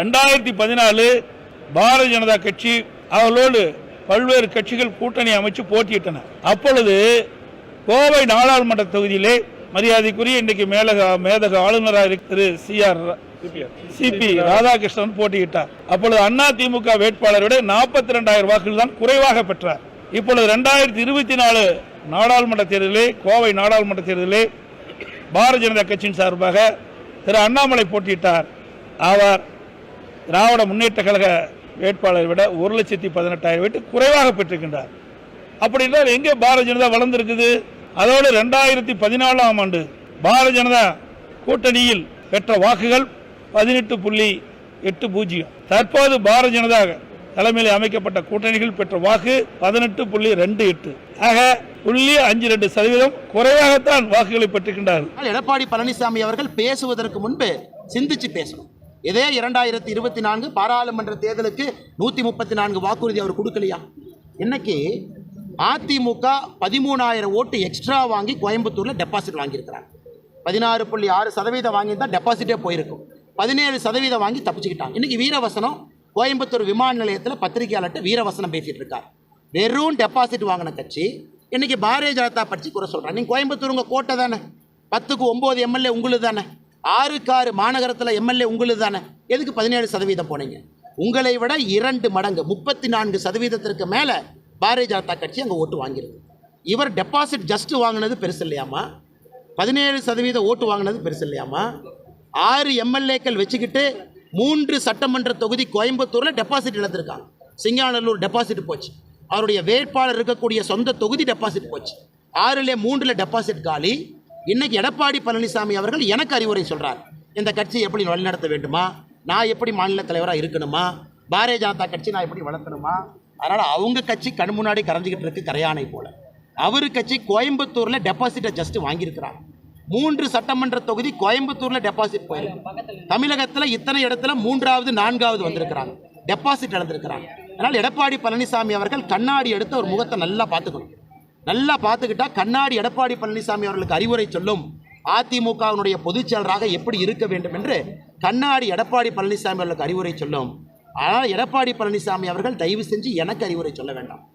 ரெண்டாயிரத்தி பதினாலு பாரதிய ஜனதா கட்சி அவர்களோடு பல்வேறு கட்சிகள் கூட்டணி அமைச்சு போட்டியிட்டன. அப்பொழுது கோவை நாடாளுமன்ற தொகுதியிலே மரியாதைக்குரிய இன்றைக்கு மேலக மேதக ஆளுநராக திரு C R C P Radhakrishnan போட்டியிட்டார். அப்பொழுது அண்ணா திமுக வேட்பாளரை விட நாற்பத்தி ரெண்டாயிரம் வாக்குகள் தான் குறைவாக பெற்றார். இப்பொழுது ரெண்டாயிரத்தி இருபத்தி நாலு நாடாளுமன்ற தேர்தலிலே கோவை நாடாளுமன்ற தேர்தலிலே பாரதிய ஜனதா கட்சியின் சார்பாக திரு அண்ணாமலை போட்டியிட்டார். அவர் திராவிட முன்னேற்ற கழக வேட்பாளரை விட ஒரு லட்சத்தி பதினெட்டாயிரம் வீட்டு குறைவாக பெற்றிருக்கின்றார். அப்படி என்றால் எங்கே பாரதிய ஜனதா வளர்ந்திருக்குது? அதோடு ரெண்டாயிரத்தி பதினாலாம் ஆண்டு பாரதிய ஜனதா கூட்டணியில் பெற்ற வாக்குகள் பதினெட்டு புள்ளி எட்டு பூஜ்ஜியம். தற்போது பாரதிய ஜனதா தலைமையில் அமைக்கப்பட்ட கூட்டணிகள் பெற்ற வாக்கு பதினெட்டு புள்ளி ரெண்டு எட்டு. ஆக புள்ளி அஞ்சு ரெண்டு சதவீதம் குறைவாகத்தான் வாக்குகளை பெற்றிருக்கின்றார்கள். எடப்பாடி பழனிசாமி அவர்கள் பேசுவதற்கு முன்பு சிந்திச்சு பேசணும். இதே இரண்டாயிரத்தி இருபத்தி நான்கு பாராளுமன்ற தேர்தலுக்கு நூற்றி முப்பத்தி நான்கு வாக்குறுதி அவர் கொடுக்கலையா? இன்னைக்கு அதிமுக பதிமூணாயிரம் ஓட்டு எக்ஸ்ட்ரா வாங்கி கோயம்புத்தூரில் டெபாசிட் வாங்கியிருக்கிறாங்க. பதினாறு புள்ளி ஆறு சதவீதம் வாங்கி தான் டெபாசிட்டே போயிருக்கும். பதினேழு சதவீதம் வாங்கி தப்பிச்சுக்கிட்டாங்க. இன்றைக்கி வீரவசனம் கோயம்புத்தூர் விமான நிலையத்தில் பத்திரிகையாளர்கிட்ட வீரவசனம் பேசிகிட்டு இருக்கார். வெறும் டெபாசிட் வாங்கின கட்சி இன்றைக்கி பாரதிய ஜனதா கட்சி குறை சொல்றாங்க நீங்கள் கோயம்புத்தூர் உங்கள் கோட்டை தானே? பத்துக்கு ஒம்பது எம்எல்ஏ உங்களுக்கு தானே? ஆறுக்கு ஆறு மாநகரத்தில் எம்எல்ஏ உங்களுக்கு தானே? எதுக்கு பதினேழு சதவீதம் போனீங்க? உங்களை விட இரண்டு மடங்கு முப்பத்தி நான்கு சதவீதத்திற்கு மேலே பாரதிய ஜனதா கட்சி அங்கே ஓட்டு வாங்கியிருக்கு. இவர் டெபாசிட் ஜஸ்ட்டு வாங்கினது பெருசு இல்லையாமா பதினேழு சதவீத ஓட்டு வாங்கினது பெருசு இல்லையாமா ஆறு எம்எல்ஏக்கள் வச்சுக்கிட்டு மூன்று சட்டமன்ற தொகுதி கோயம்புத்தூரில் டெபாசிட் இழந்திருக்காங்க. சிங்காநல்லூர் டெபாசிட் போச்சு. அவருடைய வேட்பாளர் இருக்கக்கூடிய சொந்த தொகுதி டெபாசிட் போச்சு. ஆறில் மூன்றில் டெபாசிட் காலி. இன்னைக்கு எடப்பாடி பழனிசாமி அவர்கள் எனக்கு அறிவுரை சொல்கிறார் இந்த கட்சியை எப்படி வழிநடத்த வேண்டுமா? நான் எப்படி மாநில தலைவராக இருக்கணுமா? பாரதிய ஜனதா கட்சி நான் எப்படி வளர்த்தணுமா அதனால் அவங்க கட்சி கண் முன்னாடி கரைஞ்சிக்கிட்டு இருக்கு கரையானை போல. அவர் கட்சி கோயம்புத்தூரில் டெபாசிட்டை ஜஸ்ட் வாங்கியிருக்கிறார். மூன்று சட்டமன்ற தொகுதி கோயம்புத்தூரில் டெபாசிட் போயிருக்கு. தமிழகத்தில் இத்தனை இடத்துல மூன்றாவது நான்காவது வந்திருக்கிறாங்க. டெபாசிட் இழந்திருக்கிறாங்க. அதனால் எடப்பாடி பழனிசாமி அவர்கள் கண்ணாடி எடுத்து ஒரு முகத்தை நல்லா பார்த்துக்கணும். நல்லா பார்த்துக்கிட்டா கண்ணாடி எடப்பாடி பழனிசாமி அவர்களுக்கு அறிவுரை சொல்லும் அதிமுகவினுடைய பொதுச் செயலராக எப்படி இருக்க வேண்டும் என்று கண்ணாடி எடப்பாடி பழனிசாமி அவர்களுக்கு அறிவுரை சொல்லும். ஆனால் எடப்பாடி பழனிசாமி அவர்கள் தயவு செஞ்சு எனக்கு அறிவுரை சொல்ல வேண்டாம்.